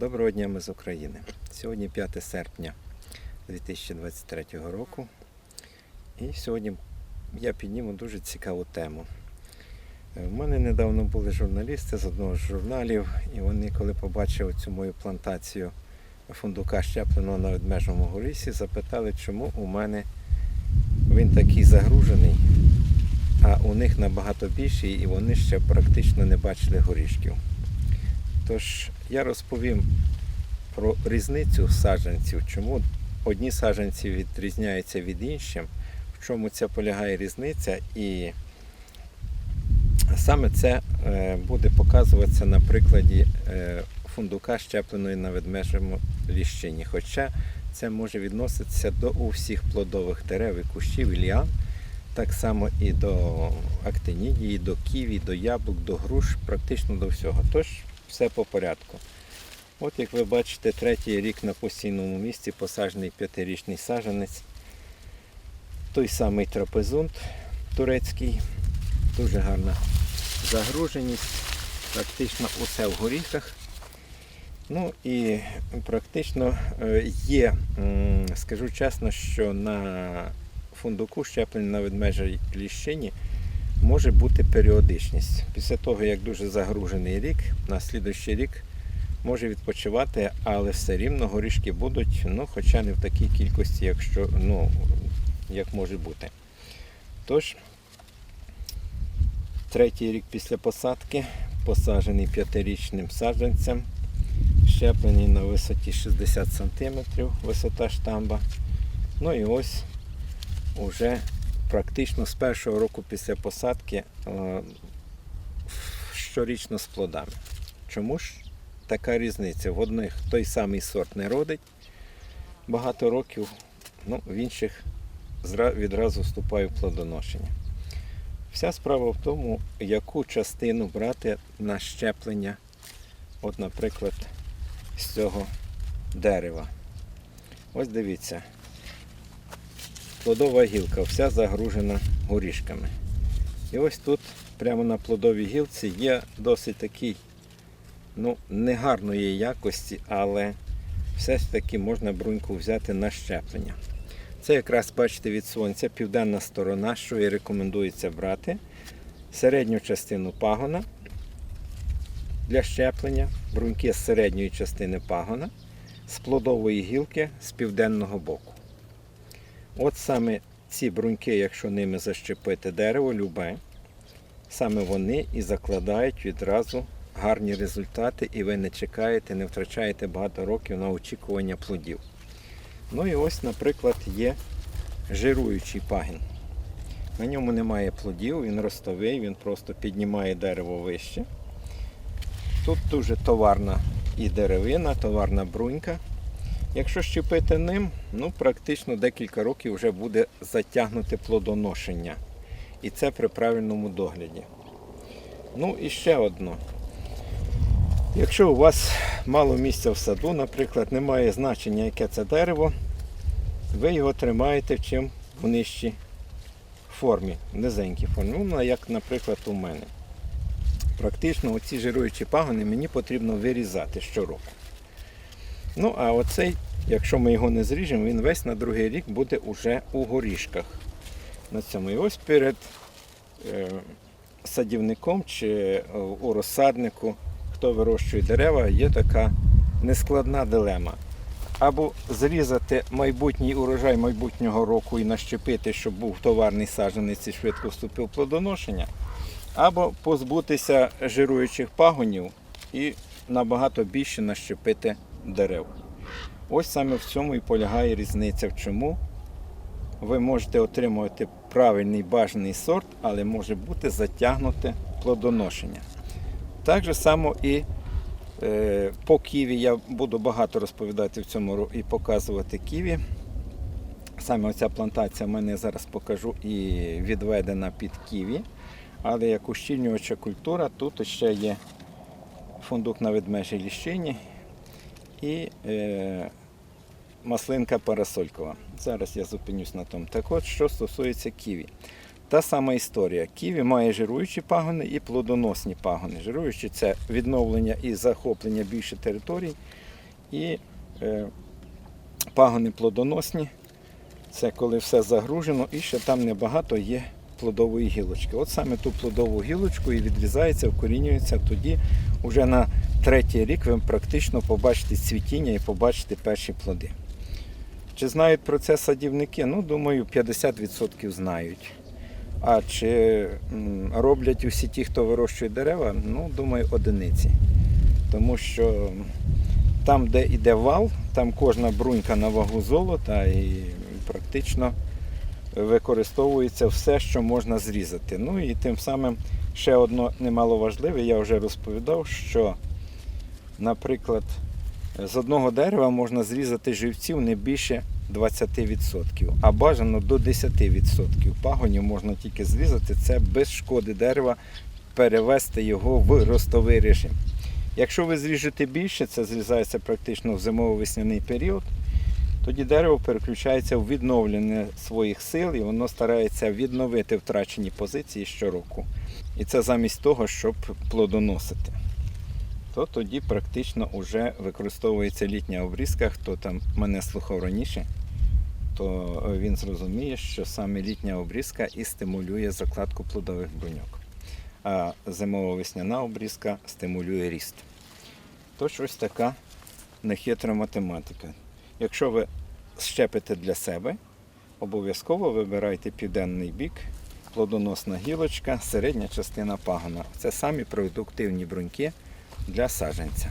Доброго дня ми з України. Сьогодні 5 серпня 2023 року. І сьогодні я підніму дуже цікаву тему. У мене недавно були журналісти з одного з журналів, і вони, коли побачили цю мою плантацію фундука щепленого на ведмежому горісі, запитали, чому у мене він такий загружений, а у них набагато більший, і вони ще практично не бачили горішків. Тож я розповім про різницю саджанців, чому одні саджанці відрізняються від інших, в чому ця полягає різниця, і саме це е, буде показуватися на прикладі е, фундука, щепленої на ведмежому ліщині. Хоча це може відноситися до усіх плодових дерев і кущів і ліан, так само і до актинідії, до ківі, до яблук, до груш, практично до всього. Тож все по порядку. От як ви бачите, третій рік на постійному місці посаджений п'ятирічний саджанець. Той самий трапезунт турецький, дуже гарна загруженість, практично усе в горіхах. Ну і практично е, є, скажу чесно, що на фундуку щеплення на ведмежій ліщині може бути періодичність. Після того, як дуже загружений рік, на слідуючий рік може відпочивати, але все рівно горішки будуть, ну, хоча не в такій кількості, якщо, ну, як може бути. Тож, третій рік після посадки, посаджений п'ятирічним саджанцем, щеплений на висоті 60 см, висота штамба. Ну і ось уже практично з першого року після посадки е, щорічно з плодами. Чому ж така різниця? В одних той самий сорт не родить багато років, ну, в інших відразу вступає в плодоношення. Вся справа в тому, яку частину брати на щеплення, от, наприклад, з цього дерева. Ось дивіться, плодова гілка вся загружена горішками. І ось тут, прямо на плодовій гілці, є досить такий, ну, негарної якості, але все ж таки можна бруньку взяти на щеплення. Це якраз, бачите, від сонця південна сторона, що і рекомендується брати. Середню частину пагона для щеплення, бруньки з середньої частини пагона, з плодової гілки з південного боку. От саме ці бруньки, якщо ними защепити дерево, любе, саме вони і закладають відразу гарні результати, і ви не чекаєте, не втрачаєте багато років на очікування плодів. Ну і ось, наприклад, є жируючий пагін. На ньому немає плодів, він ростовий, він просто піднімає дерево вище. Тут дуже товарна і деревина, товарна брунька. Якщо щепити ним, ну практично декілька років вже буде затягнути плодоношення. І це при правильному догляді. Ну і ще одно. Якщо у вас мало місця в саду, наприклад, немає значення, яке це дерево, ви його тримаєте в чим в нижчій формі, в низенькій формі. Ну, як, наприклад, у мене. Практично оці жируючі пагони мені потрібно вирізати щороку. Ну, а оцей, якщо ми його не зріжемо, він весь на другий рік буде уже у горішках. На цьому. І ось перед е, садівником чи е, у розсаднику, хто вирощує дерева, є така нескладна дилема. Або зрізати майбутній урожай майбутнього року і нащепити, щоб був товарний саджанець і швидко вступив плодоношення, або позбутися жируючих пагонів і набагато більше нащепити дерев. Ось саме в цьому і полягає різниця, в чому ви можете отримувати правильний бажаний сорт, але може бути затягнуте плодоношення. Так же само і е, по ківі я буду багато розповідати в цьому і показувати ківі. Саме оця плантація в мене зараз покажу і відведена під ківі. Але як ущільнювача культура, тут ще є фундук на ведмежій ліщині і е, маслинка парасолькова. Зараз я зупинюсь на тому. Так от, що стосується ківі. Та сама історія. Ківі має жируючі пагони і плодоносні пагони. Жируючі це відновлення і захоплення більше територій. І е, пагони плодоносні це коли все загружено і ще там небагато є плодової гілочки. От саме ту плодову гілочку і відрізається, вкорінюється. Тоді вже на третій рік ви практично побачите цвітіння і побачите перші плоди. Чи знають про це садівники? Ну, думаю, 50% знають. А чи роблять усі ті, хто вирощує дерева, ну, думаю, одиниці. Тому що там, де йде вал, там кожна брунька на вагу золота і практично використовується все, що можна зрізати. Ну і тим самим ще одно немаловажливе, я вже розповідав, що, наприклад, з одного дерева можна зрізати живців не більше 20%, а бажано до 10% пагонів можна тільки зрізати. Це без шкоди дерева перевести його в ростовий режим. Якщо ви зріжете більше, це зрізається практично в зимово-весняний період, тоді дерево переключається в відновлення своїх сил і воно старається відновити втрачені позиції щороку. І це замість того, щоб плодоносити. То тоді практично вже використовується літня обрізка. Хто там мене слухав раніше, то він зрозуміє, що саме літня обрізка і стимулює закладку плодових бруньок. А зимово-весняна обрізка стимулює ріст. Тож ось така нехитра математика. Якщо ви щепите для себе, обов'язково вибирайте південний бік, плодоносна гілочка, середня частина пагона. Це самі продуктивні бруньки для саджанця.